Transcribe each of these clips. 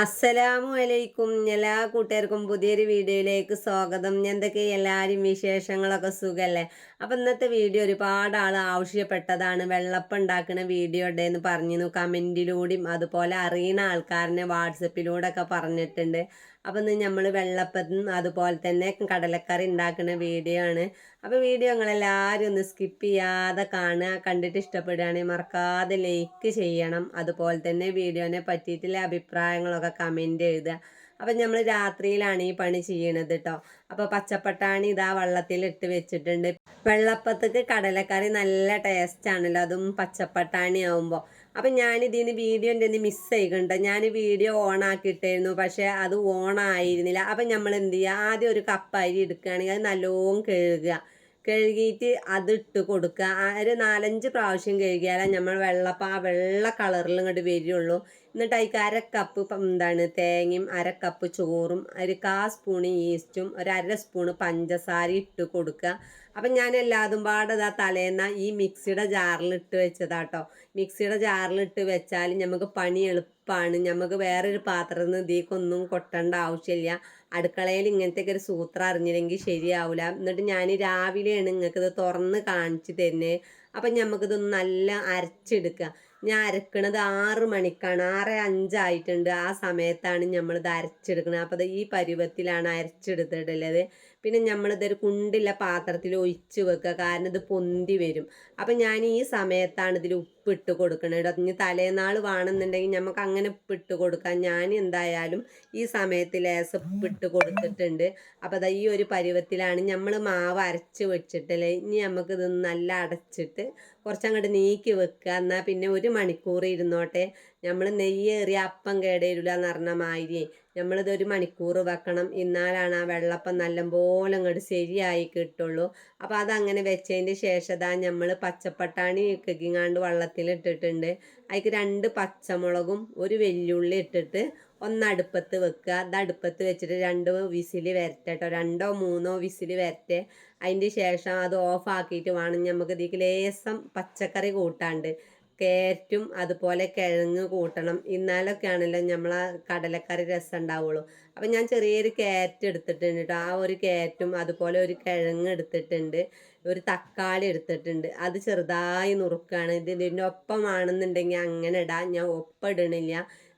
അസ്സലാമു അലൈക്കും എല്ലാ കൂട്ടുകാർക്കും പുതിയൊരു വീഡിയോയിലേക്ക് സ്വാഗതം. എന്തൊക്കെ എല്ലാവരും വിശേഷങ്ങളൊക്കെ സുഖമല്ലേ അപ്പം ഇന്നത്തെ വീഡിയോ ഒരുപാട് ആൾ ആവശ്യപ്പെട്ടതാണ്. വെള്ളപ്പം ഉണ്ടാക്കുന്ന വീഡിയോ എന്ന് പറഞ്ഞിരുന്നു. കമന്റിലൂടെയും അതുപോലെ അറിയുന്ന ആൾക്കാരനെ വാട്സപ്പിലൂടെ ഒക്കെ പറഞ്ഞിട്ടുണ്ട്. അപ്പം ഇന്ന് നമ്മൾ വെള്ളപ്പത്തും അതുപോലെ തന്നെ കടലക്കറി ഉണ്ടാക്കുന്ന വീഡിയോ ആണ്. അപ്പോൾ വീഡിയോ നിങ്ങളെല്ലാവരും ഒന്ന് സ്കിപ്പ് ചെയ്യാതെ കാണുക കണ്ടിട്ട് ഇഷ്ടപ്പെടുകയാണെങ്കിൽ മറക്കാതെ ലൈക്ക് ചെയ്യണം. അതുപോലെ തന്നെ വീഡിയോനെ പറ്റിയിട്ടുള്ള അഭിപ്രായങ്ങളൊക്കെ കമന്റ് എഴുതുക. അപ്പം നമ്മൾ രാത്രിയിലാണ് ഈ പണി ചെയ്യണത് കേട്ടോ അപ്പോൾ പച്ചപ്പട്ടാണി ഇതാ വെള്ളത്തിൽ ഇട്ട് വെച്ചിട്ടുണ്ട്. വെള്ളപ്പത്തേക്ക് കടലക്കറി നല്ല ടേസ്റ്റ് ആണല്ലോ അതും പച്ചപ്പട്ടാണി ആവുമ്പോൾ അപ്പം ഞാനിതിന് വീഡിയോന്റെ ഒന്ന് മിസ് ചെയ്യുന്നുണ്ട് ഞാൻ വീഡിയോ ഓൺ ആക്കിയിട്ടായിരുന്നു പക്ഷേ അത് ഓൺ ആയിരുന്നില്ല. അപ്പം നമ്മൾ എന്ത് ചെയ്യുക? ആദ്യം ഒരു കപ്പ് അരി എടുക്കുകയാണെങ്കിൽ അത് നല്ലോണം കഴുകുക. കഴുകിയിട്ട് അത് ഇട്ട് കൊടുക്കുക ഒരു നാലഞ്ച് പ്രാവശ്യം കഴുകിയാലേ നമ്മൾ വെള്ളപ്പം ആ വെള്ള കളറിൽ ഇങ്ങോട്ട് വരികയുള്ളൂ എന്നിട്ട് അതിക്ക് അര കപ്പ് എന്താണ് തേങ്ങയും അര കപ്പ് ചോറും ഒരു കാ സ്പൂണ് ഈസ്റ്റും ഒരു അര സ്പൂണ് പഞ്ചസാര ഇട്ട് കൊടുക്കുക. അപ്പം ഞാൻ എല്ലാതും പാടത് ആ തലേന്ന ഈ മിക്സിയുടെ ജാറിലിട്ട് വെച്ചതാട്ടോ മിക്സിയുടെ ജാറിലിട്ട് വെച്ചാൽ നമുക്ക് പണി എളുപ്പമാണ് നമുക്ക് വേറൊരു പാത്രത്തിൽ നിന്ന് ഇതിക്കൊന്നും കൊട്ടേണ്ട ആവശ്യമില്ല. അടുക്കളയിൽ ഇങ്ങനത്തെ ഒരു സൂത്രം അറിഞ്ഞില്ലെങ്കിൽ ശരിയാവില്ല എന്നിട്ട് ഞാൻ രാവിലെയാണ് നിങ്ങൾക്ക് ഇത് തുറന്ന് കാണിച്ചു തരുന്നത് അപ്പം നമുക്കിതൊന്ന് നല്ല അരച്ചെടുക്കുക. ഞാൻ അരക്കണത് ആറ് മണിക്കാണ്. ആറ് അഞ്ചായിട്ടുണ്ട് ആ സമയത്താണ് നമ്മളിത് അരച്ചെടുക്കുന്നത് അപ്പോൾ ഈ പരുവത്തിലാണ് അരച്ചെടുത്തിട്ടുള്ളത്. പിന്നെ നമ്മളിതൊരു കുണ്ടില്ല പാത്രത്തിൽ ഒഴിച്ച് വെക്കുക. കാരണം ഇത് പൊന്തി വരും. അപ്പം ഞാൻ ഈ സമയത്താണ് ഇതിൽ ഉപ്പിട്ട് കൊടുക്കുന്നത് ഇനി തലേനാൾ വേണമെന്നുണ്ടെങ്കിൽ നമുക്ക് അങ്ങനെ ഉപ്പിട്ട് കൊടുക്കാം. ഞാൻ എന്തായാലും ഈ സമയത്ത് ലേസ് ഉപ്പിട്ട് കൊടുത്തിട്ടുണ്ട്. അപ്പം അതാ ഈ ഒരു പരുവത്തിലാണ് നമ്മൾ മാവ് അരച്ച് വെച്ചിട്ടല്ലേ ഇനി നമുക്കിത് നല്ല അടച്ചിട്ട് കുറച്ചങ്ങോട്ട് നീക്കി വെക്കുക. എന്നാൽ പിന്നെ ഒരു മണിക്കൂർ ഇരുന്നോട്ടെ. നമ്മൾ നെയ്യേറിയ അപ്പം കേടേരില്ല എന്ന് പറഞ്ഞ മാതിരി നമ്മളിത് ഒരു മണിക്കൂർ വെക്കണം. ഇന്നാലാണ് ആ വെള്ളപ്പം നല്ലപോലെ അങ്ങോട്ട് ശരിയായി കിട്ടുള്ളൂ. അപ്പോൾ അതങ്ങനെ വെച്ചതിന് ശേഷം ഇതാ നമ്മൾ പച്ചപ്പട്ടാണി കെക്കിങ്ങാണ്ട് വെള്ളത്തിൽ ഇട്ടിട്ടുണ്ട് അതിക്ക് രണ്ട് പച്ചമുളകും ഒരു വെല്ലുള്ളി ഇട്ടിട്ട് ഒന്ന് അടുപ്പത്ത് വെക്കുക. അത് അടുപ്പത്ത് വെച്ചിട്ട് രണ്ട് വിസിൽ വരട്ടെ രണ്ടോ മൂന്നോ വിസിൽ വരട്ടെ. അതിന്റെ ശേഷം അത് ഓഫ് ആക്കിയിട്ട് വേണം നമുക്ക് ഇതിലേക്ക് ലേസം പച്ചക്കറി കൂട്ടാണ്ട്. കാരറ്റും അതുപോലെ കിഴങ്ങ് കൂട്ടണം. ഇന്നാലൊക്കെയാണല്ലോ നമ്മൾ ആ കടലക്കറി രസം ഉണ്ടാവുള്ളൂ അപ്പം ഞാൻ ചെറിയൊരു കാരറ്റ് എടുത്തിട്ടുണ്ട് കേട്ടോ. ആ ഒരു കാരറ്റും അതുപോലെ ഒരു കിഴങ്ങ് എടുത്തിട്ടുണ്ട്. ഒരു തക്കാളി എടുത്തിട്ടുണ്ട്. അത് ചെറുതായി നുറുക്കാണ്. ഇത് ഇതിന്റെ ഒപ്പമാണെന്നുണ്ടെങ്കിൽ അങ്ങനെ ഇടാം. ഞാൻ ഒപ്പം ഇടണില്ല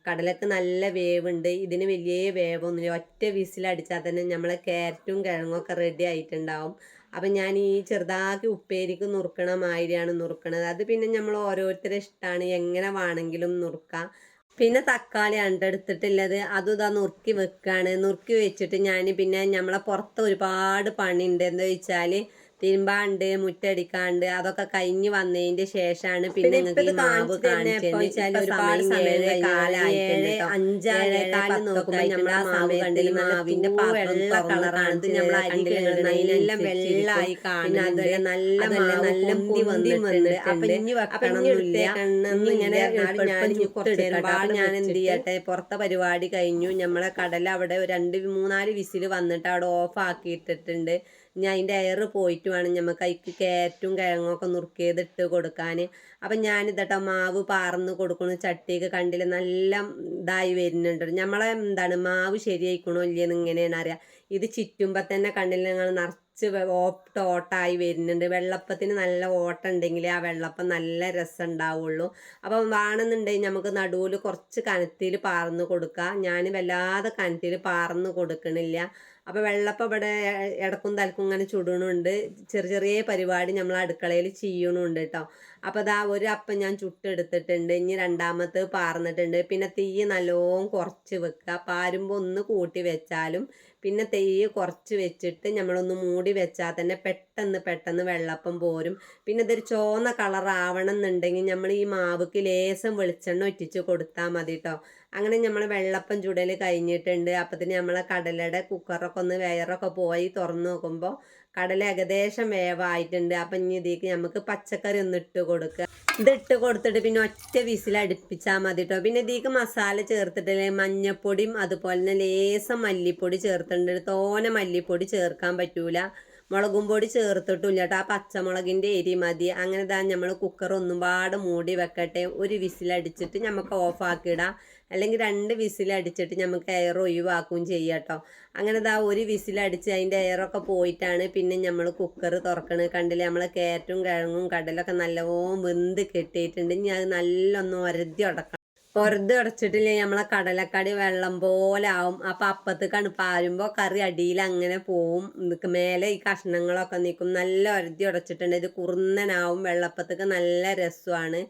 കടലക്ക് നല്ല വേവുണ്ട്. ഇതിന് വലിയ വേവൊന്നുമില്ല. ഒറ്റ വിസിലടിച്ചാൽ തന്നെ നമ്മളെ ക്യാരറ്റും കിഴങ്ങൊക്കെ റെഡി ആയിട്ടുണ്ടാവും. അപ്പം ഞാൻ ഈ ചെറുതാക്കി ഉപ്പേരിക്ക് നുറുക്കണ മാതിരിയാണ് നുറുക്കണത്. അത് പിന്നെ നമ്മൾ ഓരോരുത്തരുടെ ഇഷ്ടമാണ് എങ്ങനെ വേണമെങ്കിലും നുറുക്കാം. പിന്നെ തക്കാളി അണ്ടെടുത്തിട്ടുള്ളത് അതും ഇതാ നുറുക്കി വെക്കുകയാണ് നുറുക്കി വെച്ചിട്ട് ഞാൻ പിന്നെ നമ്മളെ പുറത്ത് ഒരുപാട് പണിയുണ്ട് എന്താ വെച്ചാൽ തിരുമ്പാണ്ട് മുറ്റടിക്കാണ്ട് അതൊക്കെ കഴിഞ്ഞ് വന്നതിന്റെ ശേഷമാണ് പിന്നെ നിങ്ങൾക്ക് ഈ മാവ് കാണിച്ചത് ഒരുപാട് സമയം നോക്കുമ്പോൾ ആ മാവ് കണ്ടില്ല മാവിന്റെ വെള്ള കളറാണ് നമ്മൾ അരിയെല്ലാം വെള്ളായി കാണുന്നത് നല്ല നല്ല മുന്തി വന്നിട്ടുണ്ട്. അപ്പൊ ഇനി വെക്കണം ഇങ്ങനെ ഒരുപാട് ഞാൻ എന്ത് ചെയ്യട്ടെ? പുറത്തെ പരിപാടി കഴിഞ്ഞു. നമ്മളെ കടല അവിടെ രണ്ട് മൂന്നാൽ വിസിൽ വന്നിട്ട് അവിടെ ഓഫ് ആക്കിയിട്ടിട്ടുണ്ട് ഇനി അതിന്റെ എയർ പോയിട്ട് വേണം നമുക്ക് അതിക്ക് കയറ്റും കിഴങ്ങൊക്കെ നുറുക്കിയതിട്ട് കൊടുക്കാൻ. അപ്പം ഞാനിതട്ടോ മാവ് പാർന്ന് കൊടുക്കണു. ചട്ടിയൊക്കെ കണ്ടിൽ നല്ല ഇതായി വരുന്നുണ്ട്. നമ്മളെ എന്താണ് മാവ് ശരിയായിക്കണോ ഇല്ലയെന്ന് ഇങ്ങനെയാണ് അറിയാം? ഇത് ചുറ്റുമ്പോൾ തന്നെ കണ്ടില്ല ഞങ്ങൾ നിറച്ച് ഓട്ടോട്ടായി വരുന്നുണ്ട്. വെള്ളപ്പത്തിന് നല്ല ഓട്ടം ഉണ്ടെങ്കിൽ ആ വെള്ളപ്പം നല്ല രസം ഉണ്ടാവുള്ളൂ. അപ്പം വേണമെന്നുണ്ടെങ്കിൽ നമുക്ക് നടുവിൽ കുറച്ച് കനത്തിൽ പാർന്ന് കൊടുക്കാം. ഞാൻ വല്ലാതെ കനത്തിൽ പാർന്ന് കൊടുക്കണില്ല. അപ്പോൾ വെള്ളപ്പം ഇവിടെ ഇടക്കും തലക്കും ഇങ്ങനെ ചുടണുണ്ട്. ചെറിയ ചെറിയ പരിപാടി നമ്മൾ അടുക്കളയിൽ ചെയ്യണുണ്ട് കേട്ടോ അപ്പോൾ അതാ ഒരു അപ്പം ഞാൻ ചുട്ടെടുത്തിട്ടുണ്ട്. ഇനി രണ്ടാമത്തെ പാർന്നിട്ടുണ്ട്. പിന്നെ തീ നല്ലോണം കുറച്ച് വെക്കുക പാരുമ്പോൾ ഒന്ന് കൂട്ടി വെച്ചാലും പിന്നെ തീ കുറച്ച് വെച്ചിട്ട് നമ്മളൊന്ന് മൂടി വെച്ചാൽ തന്നെ പെട്ടെന്ന് പെട്ടെന്ന് വെള്ളപ്പം പോരും. പിന്നെ ഇതൊരു ചോന്ന കളർ ആവണം എന്നുണ്ടെങ്കിൽ നമ്മൾ ഈ മാവുക്ക് ലേസം വെളിച്ചെണ്ണ ഒറ്റിച്ച് കൊടുത്താൽ മതി കേട്ടോ അങ്ങനെ നമ്മൾ വെള്ളപ്പം ചുടൽ കഴിഞ്ഞിട്ടുണ്ട്. അപ്പത്തിന് നമ്മളെ കടലയുടെ കുക്കറൊക്കെ ഒന്ന് വയറൊക്കെ പോയി തുറന്നു നോക്കുമ്പോൾ കടല ഏകദേശം വേവായിട്ടുണ്ട്. അപ്പം ഇനി ഇതിലേക്ക് നമുക്ക് പച്ചക്കറി ഒന്ന് ഇട്ട് കൊടുക്കുക ഇതിട്ട് കൊടുത്തിട്ട് പിന്നെ ഒറ്റ വിസിൽ അടുപ്പിച്ചാൽ മതി കേട്ടോ പിന്നെ ഇതിലേക്ക് മസാല ചേർത്തിട്ടില്ലേ? മഞ്ഞപ്പൊടിയും അതുപോലെ തന്നെ ലേസം മല്ലിപ്പൊടി ചേർത്തിട്ടുണ്ട്. തോനെ മല്ലിപ്പൊടി ചേർക്കാൻ പറ്റൂല. മുളകും പൊടി ചേർത്തിട്ടില്ല കേട്ടോ ആ പച്ചമുളകിന്റെ എരി മതി. അങ്ങനെ താ നമ്മൾ കുക്കർ ഒന്നും പാട് മൂടി വെക്കട്ടെ. ഒരു വിസിലടിച്ചിട്ട് നമുക്ക് ഓഫാക്കിയിടാം അല്ലെങ്കിൽ രണ്ട് വിസിലടിച്ചിട്ട് നമുക്ക് എയർ ഒഴിവാക്കുകയും ചെയ്യാം കേട്ടോ അങ്ങനെ ദാ ഒരു വിസിലടിച്ച് അതിന്റെ എയറൊക്കെ പോയിട്ടാണ് പിന്നെ നമ്മൾ കുക്കർ തുറക്കണത്. കണ്ടില്ലേ? നമ്മൾ കയറ്റും കിഴങ്ങും കടലൊക്കെ നല്ലോണം വെന്ത് കെട്ടിയിട്ടുണ്ട്. ഇനി അത് നല്ലൊന്ന് ഒരതി ഉടക്കണം. പുറത്ത് അടച്ചിട്ടില്ലേ നമ്മളെ കടലക്കടി വെള്ളം പോലെ ആവും. അപ്പം അപ്പത്തേക്കാണ് പാരുമ്പോൾ കറി അടിയിൽ അങ്ങനെ പോവും. മേലെ ഈ കഷ്ണങ്ങളൊക്കെ നിൽക്കും നല്ല ഒരതി ഉടച്ചിട്ടുണ്ട്. ഇത് കുറുന്നനാവും. വെള്ളപ്പത്തേക്ക് നല്ല രസമാണ്.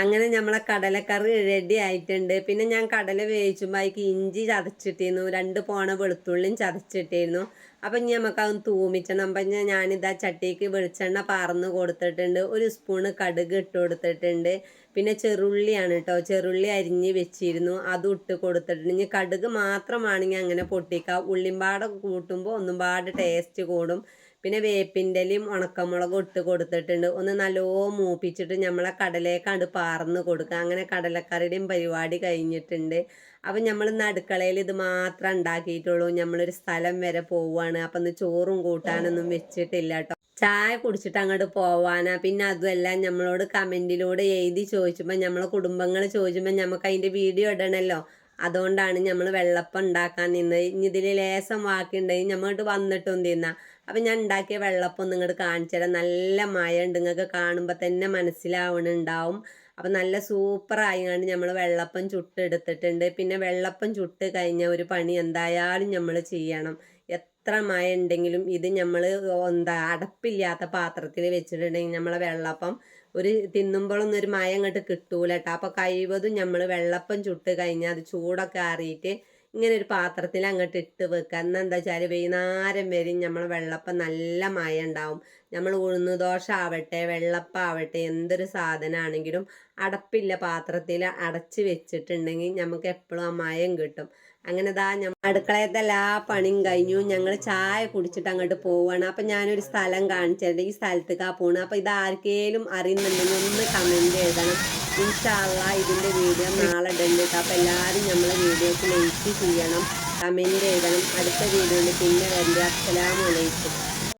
അങ്ങനെ നമ്മളെ കടലക്കറി റെഡി ആയിട്ടുണ്ട്. പിന്നെ ഞാൻ കടല വേവിച്ചുമ്പോൾ അതിക്ക് ഇഞ്ചി ചതച്ചിട്ടിരുന്നു. രണ്ട് പോണ വെളുത്തുള്ളിയും ചതച്ചിട്ടിരുന്നു. അപ്പം ഇനി നമുക്കതൊന്ന് തൂമിച്ചണം. അപ്പം ഞാൻ ഞാനിതാ ചട്ടിക്ക് വെളിച്ചെണ്ണ പാർന്ന് കൊടുത്തിട്ടുണ്ട്. ഒരു സ്പൂണ് കടുക് ഇട്ട് കൊടുത്തിട്ടുണ്ട്. പിന്നെ ചെറുള്ളിയാണ് കേട്ടോ ചെറുള്ളി അരിഞ്ഞ് വെച്ചിരുന്നു. അതും ഇട്ട് കൊടുത്തിട്ടുണ്ട്. ഇനി കടുക് മാത്രമാണെങ്കിൽ അങ്ങനെ പൊട്ടിക്കാം. ഉള്ളിമ്പാടെ കൂട്ടുമ്പോൾ ഒന്നും പാട് ടേസ്റ്റ് കൂടും. പിന്നെ വേപ്പിന്റെലയും ഉണക്കമുളകും ഇട്ട് കൊടുത്തിട്ടുണ്ട്. ഒന്ന് നല്ലോ മൂപ്പിച്ചിട്ട് നമ്മളെ കടലേക്കാണ്ട് പാർന്ന് കൊടുക്കുക. അങ്ങനെ കടലക്കറിയുടെയും പരിപാടി കഴിഞ്ഞിട്ടുണ്ട്. അപ്പം നമ്മൾ ഇന്ന് അടുക്കളയിൽ ഇത് മാത്രം ഉണ്ടാക്കിയിട്ടുള്ളൂ. നമ്മളൊരു സ്ഥലം വരെ പോവുകയാണ് അപ്പം ഇന്ന് ചോറും കൂട്ടാനൊന്നും വെച്ചിട്ടില്ല കേട്ടോ ചായ കുടിച്ചിട്ട് അങ്ങോട്ട് പോവാനാ. പിന്നെ അതുമല്ല നമ്മളോട് കമന്റിലൂടെ എഴുതി ചോദിച്ചുമ്പോൾ നമ്മളെ കുടുംബങ്ങൾ ചോദിച്ചപ്പോൾ നമുക്ക് അതിന്റെ വീഡിയോ ഇടണമല്ലോ അതുകൊണ്ടാണ് നമ്മൾ വെള്ളപ്പം ഉണ്ടാക്കാൻ നിന്നത്. ഇനി ഇതിൽ ലേസം വാക്കുണ്ടെങ്കിൽ നമ്മൾ വന്നിട്ടും തിന്നാം. അപ്പം ഞാൻ ഉണ്ടാക്കിയ വെള്ളപ്പം നിങ്ങോട്ട് കാണിച്ചു തരാം. നല്ല മഴ ഉണ്ട് നിങ്ങൾക്ക് കാണുമ്പോൾ തന്നെ മനസ്സിലാവണുണ്ടാവും. അപ്പം നല്ല സൂപ്പറായിങ്ങാണ്ട് നമ്മൾ വെള്ളപ്പം ചുട്ടെടുത്തിട്ടുണ്ട്. പിന്നെ വെള്ളപ്പം ചുട്ട് കഴിഞ്ഞ ഒരു പണി എന്തായാലും നമ്മൾ ചെയ്യണം. എത്ര മഴ ഉണ്ടെങ്കിലും ഇത് നമ്മൾ എന്താ അടപ്പില്ലാത്ത പാത്രത്തിൽ വെച്ചിട്ടുണ്ടെങ്കിൽ നമ്മളെ വെള്ളപ്പം ഒരു തിന്നുമ്പോഴൊന്നും ഒരു മഴ അങ്ങോട്ട് കിട്ടൂല കേട്ടോ അപ്പോൾ കഴിവതും നമ്മൾ വെള്ളപ്പം ചുട്ട് കഴിഞ്ഞാൽ അത് ചൂടൊക്കെ ആറിയിട്ട് ഇങ്ങനെ ഒരു പാത്രത്തിൽ അങ്ങോട്ട് ഇട്ട് വെക്കുക. എന്നെന്താ വെച്ചാൽ വൈകുന്നേരം വരെയും നമ്മൾ വെള്ളപ്പം നല്ല മഴ ഉണ്ടാവും നമ്മൾ ഉഴുന്ന് ദോശ ആവട്ടെ വെള്ളപ്പം ആവട്ടെ എന്തൊരു സാധനമാണെങ്കിലും അടപ്പില്ല പാത്രത്തിൽ അടച്ച് വെച്ചിട്ടുണ്ടെങ്കിൽ നമുക്ക് എപ്പോഴും ആ മയം കിട്ടും. അങ്ങനെ ദാ ഞാൻ അടുക്കളയത്തെ എല്ലാ പണിയും കഴിഞ്ഞു. ഞങ്ങൾ ചായ കുടിച്ചിട്ട് അങ്ങോട്ട് പോവാണ്. അപ്പം ഞാനൊരു സ്ഥലം കാണിച്ചിട്ട് ഈ സ്ഥലത്തേക്കാ പോണ്. അപ്പം ഇത് ആർക്കേലും അറിയുന്നുണ്ടെങ്കിൽ ഒന്ന് കമന്റ് എഴുതണം. ഇൻഷാല്ല ഇതിന്റെ വീഡിയോ നാളെ ഇടുന്നുണ്ട് അപ്പം എല്ലാവരും നമ്മളെ വീഡിയോക്ക് ലൈക്ക് ചെയ്യണം. കമന്റ് എഴുതണം. അടുത്ത വീഡിയോയിൽ പിന്നെ വരണ്ട അസ്സലാമലൈക്കും